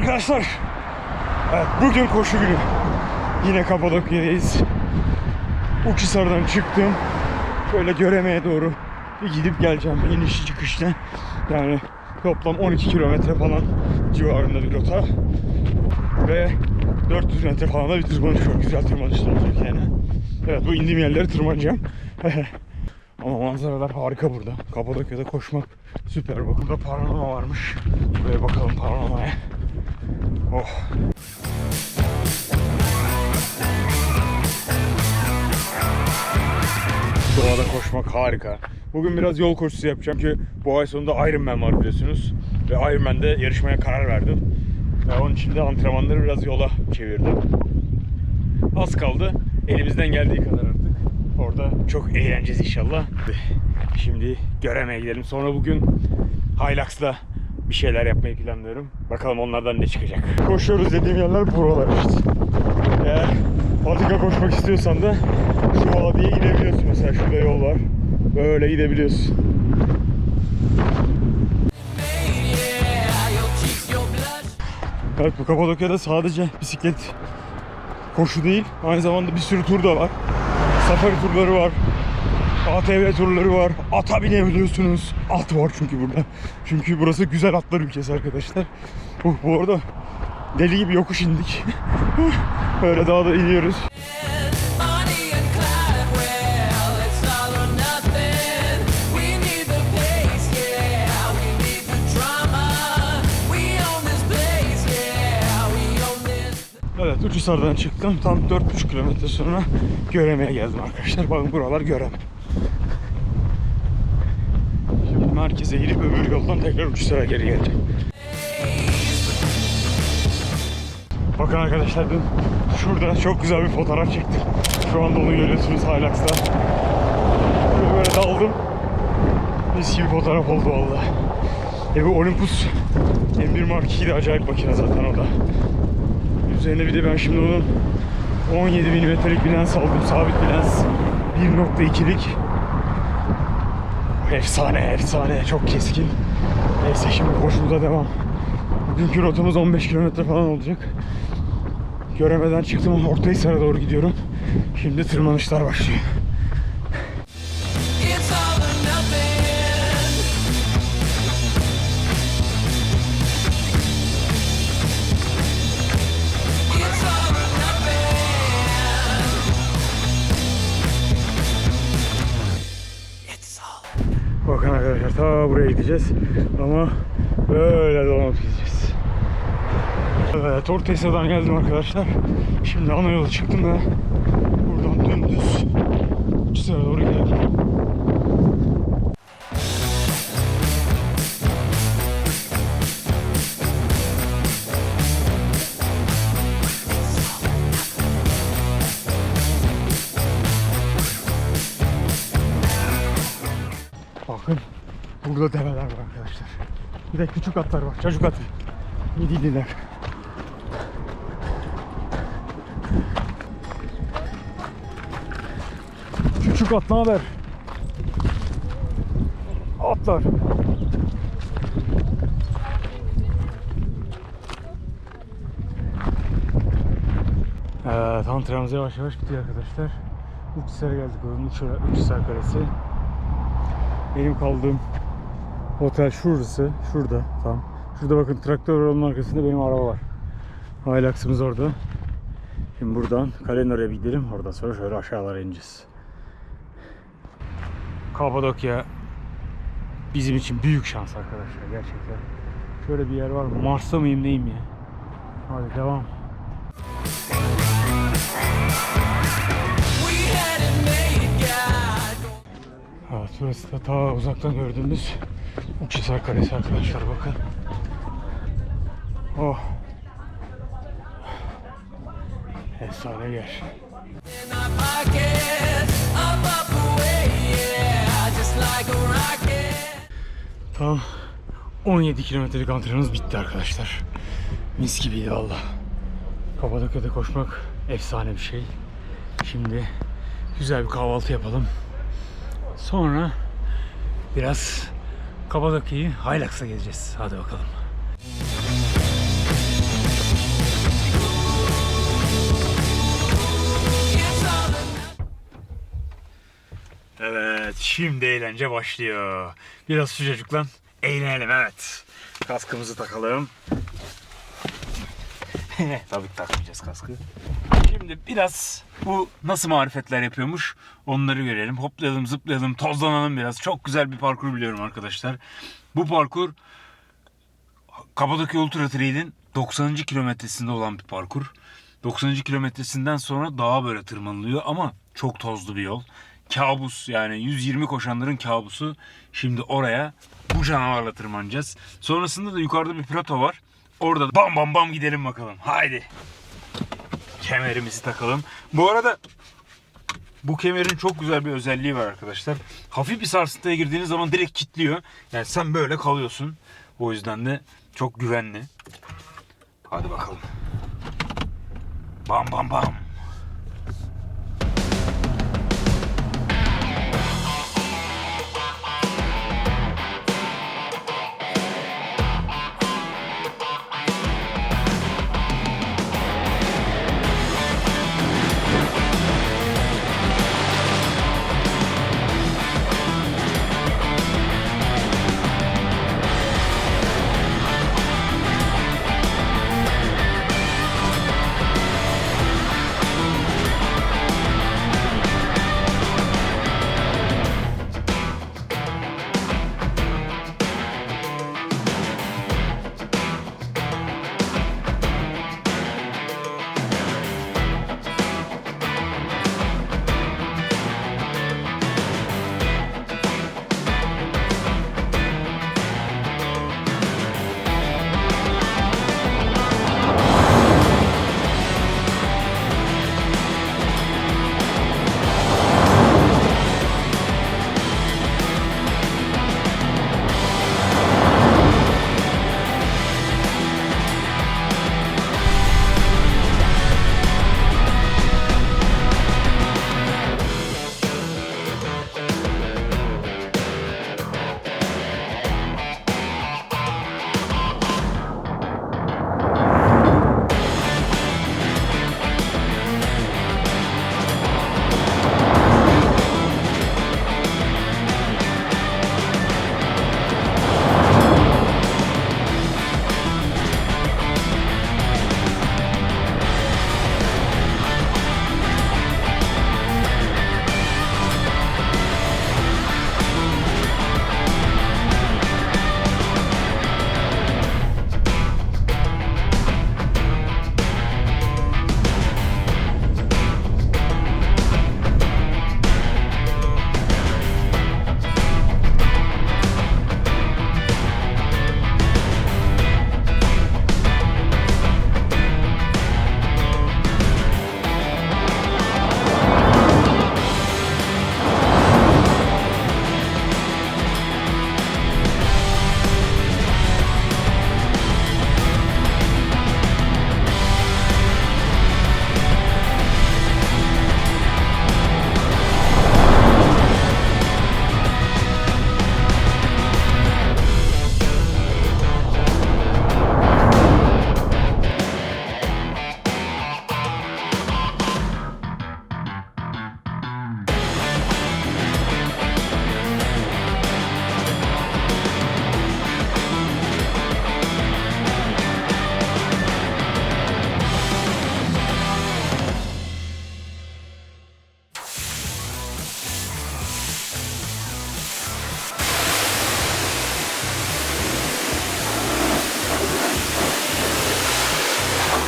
Arkadaşlar. Evet, bugün koşu günü. Yine Kapadokya'dayız. Uçhisar'dan çıktım. Şöyle Göreme'ye doğru bir gidip geleceğim. İniş çıkışta. Yani toplam 12 kilometre falan civarında bir rota. Ve 400 metre falan da bir tırmanış var. Güzel tırmanışlar olacak yani. Evet bu indiğim yerleri tırmanacağım. Ama manzaralar harika burada. Kapadokya'da koşmak süper. Bakın burada panorama varmış. Buraya bakalım panoramaya. Oh. Doğada koşmak harika. Bugün biraz yol koşusu yapacağım çünkü bu ay sonunda Ironman var biliyorsunuz. Ve Ironman'de yarışmaya karar verdim. Ve onun için de antrenmanları biraz yola çevirdim. Az kaldı. Elimizden geldiği kadar artık. Orada çok eğleneceğiz inşallah. Şimdi Göreme'ye gidelim. Sonra bugün Hilux'la bir şeyler yapmayı planlıyorum. Bakalım onlardan ne çıkacak. Koşuyoruz dediğim yerler buralar işte. Eğer patika koşmak istiyorsan da şu vadiye inebiliyorsun mesela. Şurada yol var. Böyle gidebiliyorsun. Evet bu Kapadokya'da sadece bisiklet koşu değil. Aynı zamanda bir sürü tur da var. Safari turları var. ATV turları var. Ata binebiliyorsunuz. At var çünkü burada. Çünkü burası güzel atlar ülkesi arkadaşlar. Uh, bu arada deli gibi yokuş indik. Böyle dağda iniyoruz. Evet Uçhisar'dan çıktım. Tam 4,5 kilometre sonra Göreme'ye geldim arkadaşlar. Bakın buralar Göreme. Şimdi merkeze girip öbür yoldan tekrar Uçhisar'a geri geleceğim. Bakın arkadaşlar dün şurada çok güzel bir fotoğraf çektim. Şu anda onu görüyorsunuz Hilux'ta. Böyle, daldım. Mis gibi fotoğraf oldu valla. E bu Olympus M1 Mark II de acayip makine zaten o da. Üzerine bir de ben şimdi onun 17 milimetrelik bir lens aldım. Sabit bir lens. 1.2'lik. Efsane efsane çok keskin. Neyse şimdi koşumuza devam. Bugünkü rotamız 15 kilometre falan olacak. Göremeden çıktım ama Ortahisar'a doğru gidiyorum. Şimdi tırmanışlar başlıyor. Bakın arkadaşlar ta buraya gideceğiz. Ama böyle dolanıp gideceğiz. Evet Ortahisar'dan geldim arkadaşlar. Şimdi ana yola çıktım ve buradan dümdüz Uçhisar'a doğru burada develer var arkadaşlar. Bir de küçük atlar var. Çocuk atı. Midilliler. Küçük at ne haber? Atlar. Evet antrenmanımız yavaş yavaş bitiyor arkadaşlar. Uçhisar'a geldik. Uçhisar Kalesi. Benim kaldığım otel şurası. Şurada tam. Şurada bakın traktör yolunun arkasında benim araba var. Hilux'ımız orada. Şimdi buradan kalenin oraya bir gidelim. Oradan sonra şöyle aşağılara ineceğiz. Kapadokya bizim için büyük şans arkadaşlar gerçekten. Şöyle bir yer var mı? Mars'ta mıyım neyim ya? Hadi devam. Burası da ta uzaktan gördüğümüz Uçhisar Kalesi arkadaşlar bakın. Oh. Efsane yer. Tam 17 kilometrelik antrenmanımız bitti arkadaşlar. Mis gibiydi valla. Kapadokya'da koşmak efsane bir şey. Şimdi güzel bir kahvaltı yapalım. Sonra biraz Kapadokya'yı Haylaks'a gezeceğiz. Hadi bakalım. Evet, şimdi eğlence başlıyor. Biraz sıcacık lan. Eğlenelim evet. Kaskımızı takalım. Tabii ki takmayacağız kaskı. Şimdi biraz bu nasıl marifetler yapıyormuş onları görelim. Hoplayalım zıplayalım tozlanalım biraz. Çok güzel bir parkur biliyorum arkadaşlar. Bu parkur Kapadokya Ultra Trail'in 90. kilometresinde olan bir parkur. 90. kilometresinden sonra daha böyle tırmanılıyor ama çok tozlu bir yol. Kabus yani 120 koşanların kabusu. Şimdi oraya bu canavarla tırmanacağız. Sonrasında da yukarıda bir plato var. Orada bam bam bam gidelim bakalım. Haydi. Kemerimizi takalım. Bu arada bu kemerin çok güzel bir özelliği var arkadaşlar. Hafif bir sarsıntıya girdiğiniz zaman direkt kilitliyor. Yani sen böyle kalıyorsun. O yüzden de çok güvenli. Hadi bakalım. Bam bam bam.